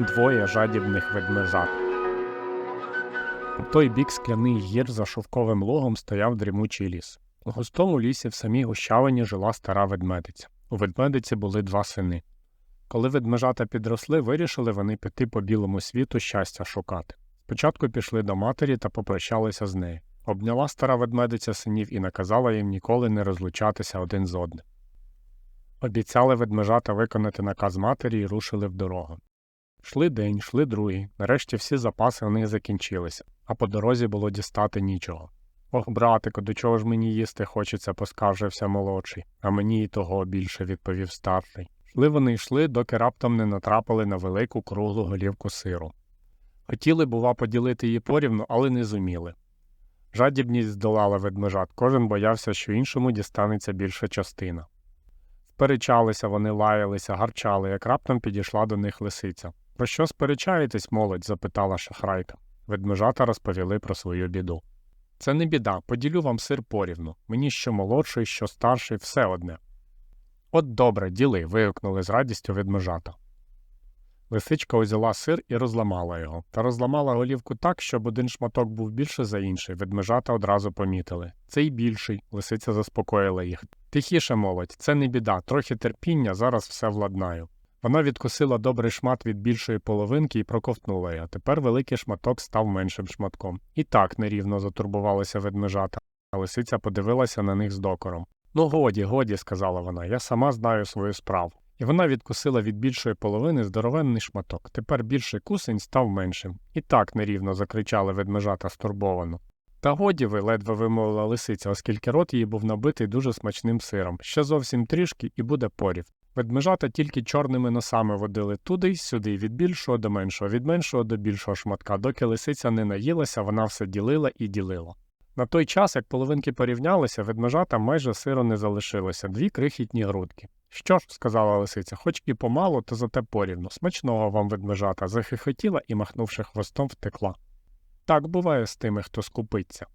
двоє жадібних ведмежат. По той бік скляний гір за шовковим логом стояв дрімучий ліс. У густому лісі в самій гущавині жила стара ведмедиця. У ведмедиці були два сини. Коли ведмежата підросли, вирішили вони піти по білому світу щастя шукати. Спочатку пішли до матері та попрощалися з нею. Обняла стара ведмедиця синів і наказала їм ніколи не розлучатися один з одним. Обіцяли ведмежата виконати наказ матері і рушили в дорогу. Шли день, шли другий, нарешті всі запаси у них закінчилися, а по дорозі було дістати нічого. Ох, братику, до чого ж мені їсти хочеться, поскаржився молодший, а мені і того більше відповів старший. Шли вони йшли, доки раптом не натрапили на велику круглу голівку сиру. Хотіли, бува, поділити її порівну, але не зуміли. Жадібність здолала ведмежат, кожен боявся, що іншому дістанеться більша частина. Сперечалися вони, лаялися, гарчали, як раптом підійшла до них лисиця. Про що сперечаєтесь, молодь? запитала шахрайка. Ведмежата розповіли про свою біду. Це не біда, поділю вам сир порівну. Мені що молодший, що старший, все одне. От добре, діли. вигукнули з радістю ведмежата. Лисичка узяла сир і розламала його, та розламала голівку так, щоб один шматок був більше за інший. Ведмежата одразу помітили. Цей більший, лисиця заспокоїла їх. Тихіше, молодь, це не біда, трохи терпіння, зараз все владнаю. Вона відкусила добрий шмат від більшої половинки і проковтнула його. Тепер великий шматок став меншим шматком. І так нерівно затурбувалися ведмежата, а лисиця подивилася на них з докором. Ну, годі, годі, сказала вона, я сама знаю свою справу. І вона відкусила від більшої половини здоровенний шматок. Тепер більший кусень став меншим. І так нерівно закричали ведмежата стурбовано. Та годі ви, ледве вимовила лисиця, оскільки рот її був набитий дуже смачним сиром. Ще зовсім трішки і буде порів. Ведмежата тільки чорними носами водили туди й сюди, від більшого до меншого, від меншого до більшого шматка. Доки лисиця не наїлася, вона все ділила і ділила. На той час, як половинки порівнялися, ведмежата майже сиру не залишилося, дві крихітні грудки. Що ж, сказала лисиця, хоч і помало, то зате порівну. Смачного вам ведмежата, захихотіла і, махнувши хвостом, втекла. Так буває з тими, хто скупиться.